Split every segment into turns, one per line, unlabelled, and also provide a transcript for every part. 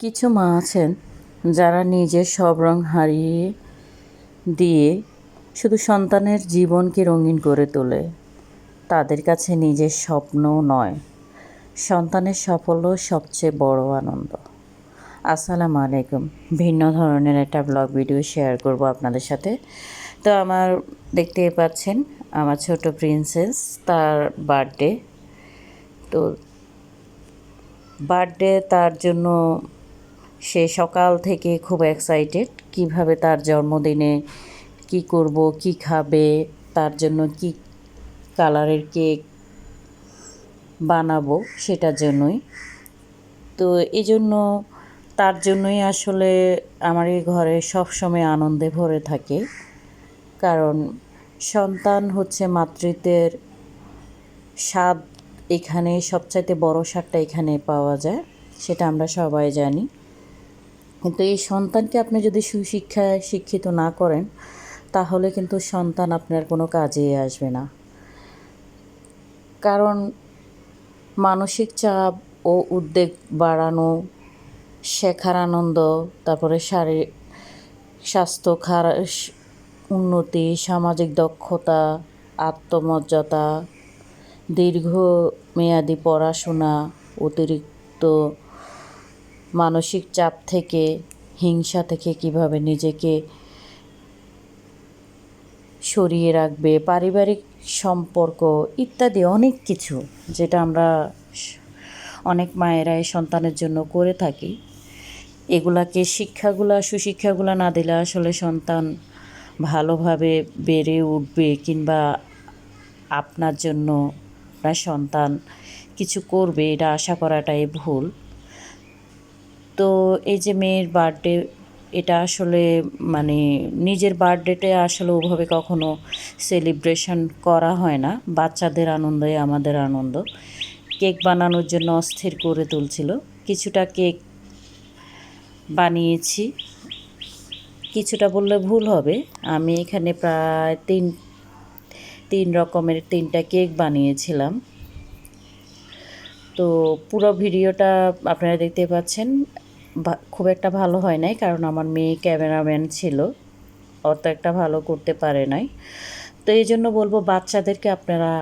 কিছু মা আছেন যারা নিজের সব রং হারিয়ে দিয়ে শুধু সন্তানের জীবনকে রঙিন করে তোলে। তাদের কাছে নিজের স্বপ্ন নয়, সন্তানের সাফল্য সবচেয়ে বড় আনন্দ। আসসালামু আলাইকুম। ভিন্ন ধরনের একটা ব্লগ ভিডিও শেয়ার করব আপনাদের সাথে। তো আমার দেখতে পাচ্ছেন আমার ছোট প্রিন্সেস, তার বার্থডে। তো বার্থডে তার জন্য সে সকাল থেকে খুব এক্সাইটেড কীভাবে তার জন্মদিনে কি করব, কি খাবে, তার জন্য কি কালারের কেক বানাবো সেটার জন্যই। তো এই জন্য তার জন্যই আসলে আমার এই ঘরে সবসময় আনন্দে ভরে থাকে। কারণ সন্তান হচ্ছে মাতৃত্বের স্বাদ এখানে, সবচাইতে বড় স্বাদটা এখানে পাওয়া যায়, সেটা আমরা সবাই জানি। কিন্তু এই সন্তানকে আপনি যদি সুশিক্ষায় শিক্ষিত না করেন, তাহলে কিন্তু সন্তান আপনার কোনো কাজে আসবে না। কারণ মানসিক চাপ ও উদ্বেগ বাড়ানো, শেখার আনন্দ, তারপরে শারীরিক স্বাস্থ্য খারাপ উন্নতি, সামাজিক দক্ষতা, আত্মমর্যাদা, দীর্ঘমেয়াদী পড়াশোনা, অতিরিক্ত মানসিক চাপ থেকে, হিংসা থেকে কীভাবে নিজেকে সরিয়ে রাখবে, পারিবারিক সম্পর্ক ইত্যাদি অনেক কিছু যেটা আমরা অনেক মায়েরা এই সন্তানের জন্য করে থাকি। এগুলাকে শিক্ষাগুলা, সুশিক্ষাগুলা না দিলে আসলে সন্তান ভালোভাবে বেড়ে উঠবে কিংবা আপনার জন্য আপনার সন্তান কিছু করবে, এটা আশা করাটাই ভুল। তো এই যে মেয়ের বার্থডে এটা আসলে মানে নিজের বার্থডেতে আসলে ওভাবে কখনো সেলিব্রেশন করা হয় না। বাচ্চাদের আনন্দই আমাদের আনন্দ। কেক বানানোর জন্য অস্থির করে তুলছিল। কিছুটা কেক বানিয়েছি। কিছুটা বললে ভুল হবে। আমি এখানে প্রায় তিন তিন রকমের তিনটা কেক বানিয়েছিলাম। তো পুরো ভিডিওটা আপনারা দেখতে পাচ্ছেন। খুব একটা ভালো হয় নাই, কারণ আমার মেয়ে ক্যামেরাম্যান ছিল। অত একটা ভালো করতে পারে নাই। তো এই জন্য বলব, বাচ্চাদেরকে আপনারা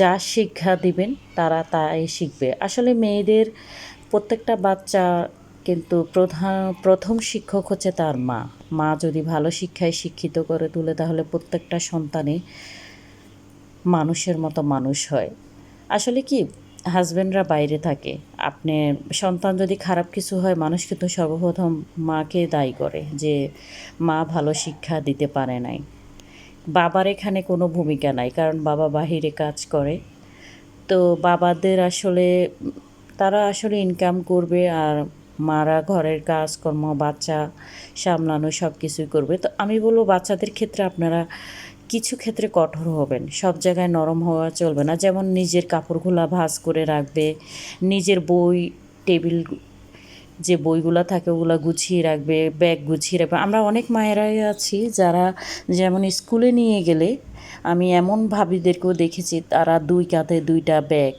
যা শিক্ষা দিবেন, তারা তাই শিখবে। আসলে মেয়েদের প্রত্যেকটা বাচ্চা কিন্তু প্রধান, প্রথম শিক্ষক হচ্ছে তার মা। মা যদি ভালো শিক্ষায় শিক্ষিত করে তুলে, তাহলে প্রত্যেকটা সন্তানই মানুষের মতো মানুষ হয়। আসলে কি হাজব্যান্ডরা বাইরে থাকে। আপনি, সন্তান যদি খারাপ কিছু হয় মানুষ কিন্তু সর্বপ্রথম মাকে দায়ী করে যে, মা ভালো শিক্ষা দিতে পারে নাই। বাবার এখানে কোনো ভূমিকা নাই, কারণ বাবা বাহিরে কাজ করে। তো বাবাদের আসলে, তারা আসলে ইনকাম করবে আর মারা ঘরের কাজকর্ম, বাচ্চা সামলানো সব কিছুই করবে। তো আমি বলব, বাচ্চাদের ক্ষেত্রে আপনারা কিছু ক্ষেত্রে কঠোর হবেন। সব জায়গায় নরম হওয়া চলবে না। যেমন নিজের কাপড়গুলা ভাঁজ করে রাখবে, নিজের বই, টেবিল যে বইগুলো থাকে ওগুলো গুছিয়ে রাখবে, ব্যাগ গুছিয়ে রাখবে। আমরা অনেক মায়েরাই আছি যারা যেমন স্কুলে নিয়ে গেলে আমি এমন ভাবিদেরকেও দেখেছি, তারা দুই কাঁধে দুইটা ব্যাগ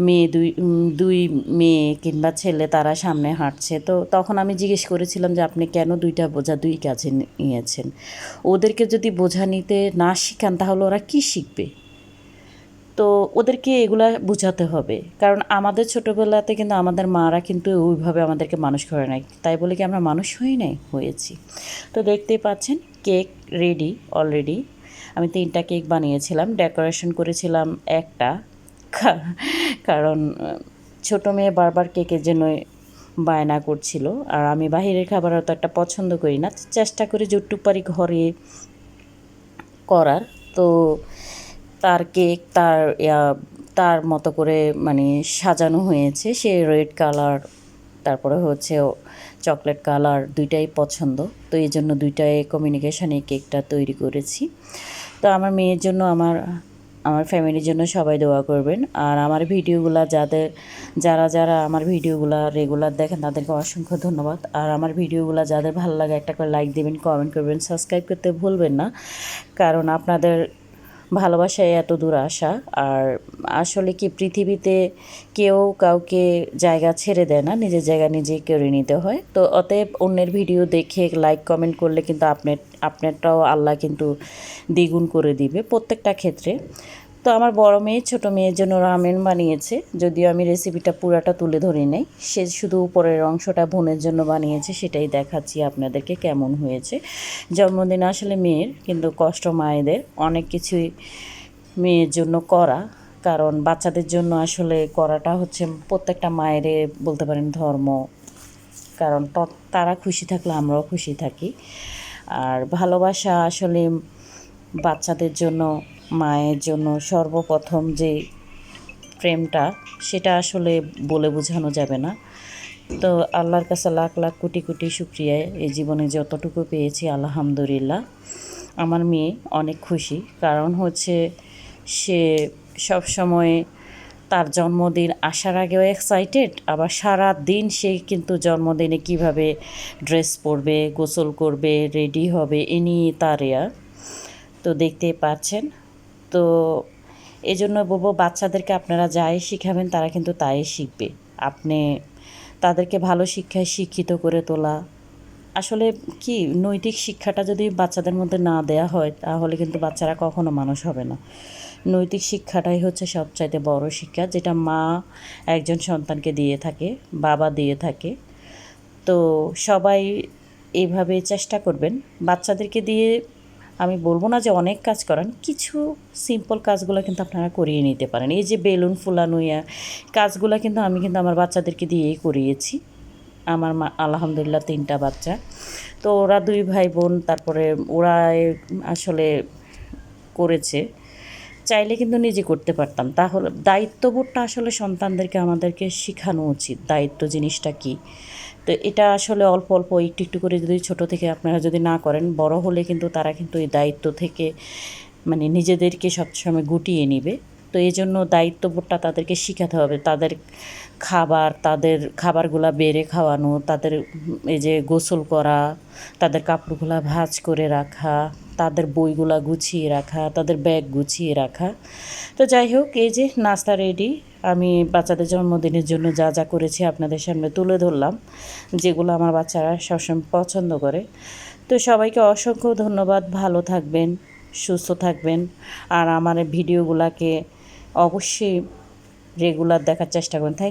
মেয়ে, দুই দুই মেয়ে কিংবা ছেলে তারা সামনে হাঁটছে। তো তখন আমি জিজ্ঞেস করেছিলাম যে, আপনি কেন দুইটা বোঝা দুই কাছে নিয়েছেন? ওদেরকে যদি বোঝা নিতে না শিখান, তাহলে ওরা কী শিখবে? তো ওদেরকে এগুলা বোঝাতে হবে। কারণ আমাদের ছোটোবেলাতে কিন্তু আমাদের মারা কিন্তু ওইভাবে আমাদেরকে মানুষ করে নাই। তাই বলে কি আমরা মানুষ হই নাই? হয়েছি। তো দেখতেই পাচ্ছেন, কেক রেডি অলরেডি। আমি তিনটা কেক বানিয়েছিলাম, ডেকোরেশন করেছিলাম একটা। কারণ ছোটো মেয়ে বারবার কেকের জন্য বায়না করছিল। আর আমি বাহিরের খাবার অত একটা পছন্দ করি না। চেষ্টা করি যতটুক পারি ঘরে করার। তো তার কেক, তার তার মতো করে মানে সাজানো হয়েছে। সে রেড কালার, তারপরে হচ্ছে চকলেট কালার দুইটাই পছন্দ। তো এই জন্য দুইটাই কমিউনিকেশানে কেকটা তৈরি করেছি। তো আমার মেয়ের জন্য আমার আমার ফ্যামিলির জন্য সবাই দোয়া করবেন। আর আমার ভিডিওগুলো যাদের, যারা যারা আমার ভিডিওগুলো রেগুলার দেখেন তাদেরকে অসংখ্য ধন্যবাদ। আর আমার ভিডিওগুলো যাদের ভালো লাগে একটা করে লাইক দেবেন কমেন্ট করবেন সাবস্ক্রাইব করতে ভুলবেন না। কারণ আপনাদের ভালোবাসায় এত দূর আসা। আর আসলে কি পৃথিবীতে কেউ কাউকে জায়গা ছেড়ে দেয় না, নিজের জায়গা নিজে করে নিতে হয়। তো অতএব অন্যের ভিডিও দেখে লাইক কমেন্ট করলে কিন্তু আপনার, আপনারটাও আল্লাহ কিন্তু দ্বিগুণ করে দিবে প্রত্যেকটা ক্ষেত্রে। তো আমার বড় মেয়ে, ছোট মেয়ের জন্য রামেন বানিয়েছে। যদিও আমি রেসিপিটা পুরাটা তুলে ধরি নাই, সে শুধু উপরের অংশটা বোনের জন্য বানিয়েছে, সেটাই দেখাচ্ছি আপনাদেরকে কেমন হয়েছে। জন্মদিন আসলে মেয়ের, কিন্তু কষ্ট মায়েদের। অনেক কিছুই মেয়ের জন্য করা, কারণ বাচ্চাদের জন্য আসলে করাটা হচ্ছে প্রত্যেকটা মায়েরে বলতে পারেন ধর্ম। কারণ তারা খুশি থাকলে আমরাও খুশি থাকি। আর ভালোবাসা আসলে বাচ্চাদের জন্য মায়ের জন্য সর্বপ্রথম যে প্রেমটা, সেটা আসলে বলে বোঝানো যাবে না। তো আল্লাহর কাছে লাখ লাখ কোটি কোটি শুক্রিয়া। এই জীবনে যতটুকু পেয়েছি, আলহামদুলিল্লাহ। আমার মেয়ে অনেক খুশি। কারণ হচ্ছে সে সব সময় তার জন্মদিন আসার আগেও এক্সাইটেড আবার সারা দিন সে কিন্তু জন্মদিনে কীভাবে ড্রেস পরবে, গোসল করবে রেডি হবে, এ নিয়ে তার তো দেখতে পাচ্ছেন তো এই জন্য বলব বাচ্চাদেরকে আপনারা যাই শিখাবেন, তারা কিন্তু তাই শিখবে। আপনি তাদেরকে ভালো শিক্ষায় শিক্ষিত করে তোলা। আসলে কি, নৈতিক শিক্ষাটা যদি বাচ্চাদের মধ্যে না দেয়া হয়, তাহলে কিন্তু বাচ্চারা কখনো মানুষ হবে না। নৈতিক শিক্ষাটাই হচ্ছে সবচাইতে বড় শিক্ষা, যেটা মা একজন সন্তানকে দিয়ে থাকে, বাবা দিয়ে থাকে। তো সবাই এইভাবে চেষ্টা করবেন। বাচ্চাদেরকে দিয়ে আমি বলব না যে অনেক কাজ করেন, কিছু সিম্পল কাজগুলো কিন্তু আপনারা করিয়ে নিতে পারেন। এই যে বেলুন ফুলানো ইয়া, কাজগুলো কিন্তু আমি কিন্তু আমার বাচ্চাদেরকে দিয়েই করিয়েছি। আমার মা, আলহামদুলিল্লাহ তিনটা বাচ্চা। তো ওরা দুই ভাই বোন, তারপরে ওরা আসলে করেছে। চাইলে কিন্তু নিজে করতে পারতাম। তাহলে দায়িত্ববোধটা আসলে সন্তানদেরকে আমাদেরকে শেখানো উচিত, দায়িত্ব জিনিসটা কী? তো এটা আসলে অল্প অল্প একটু একটু করে যদি ছোট থেকে আপনারা যদি না করেন, বড় হলে কিন্তু তারা কিন্তু এই দায়িত্ব থেকে মানে নিজেদেরকে সবসময় গুটিয়ে নিবে। তো এই জন্য দায়িত্ববোধটা তাদেরকে শেখাতে হবে। তাদের খাবার, তাদের খাবারগুলা বেড়ে খাওয়ানো, তাদের এই যে গোসল করা, তাদের কাপড়গুলা ভাঁজ করে রাখা, তাদের বইগুলা গুছিয়ে রাখা, তাদের ব্যাগ গুছিয়ে রাখা। তো যাই হোক, এই যে নাস্তা রেডি। আমি বাচ্চাদের জন্মদিনের জন্য যা যা করেছি আপনাদের সামনে তুলে ধরলাম, যেগুলো আমার বাচ্চারা সবসময় পছন্দ করে। তো সবাইকে অসংখ্য ধন্যবাদ। ভালো থাকবেন, সুস্থ থাকবেন। আর আমার ভিডিওগুলোকে অবশ্যই রেগুলার দেখার চেষ্টা করবেন থ্যাংক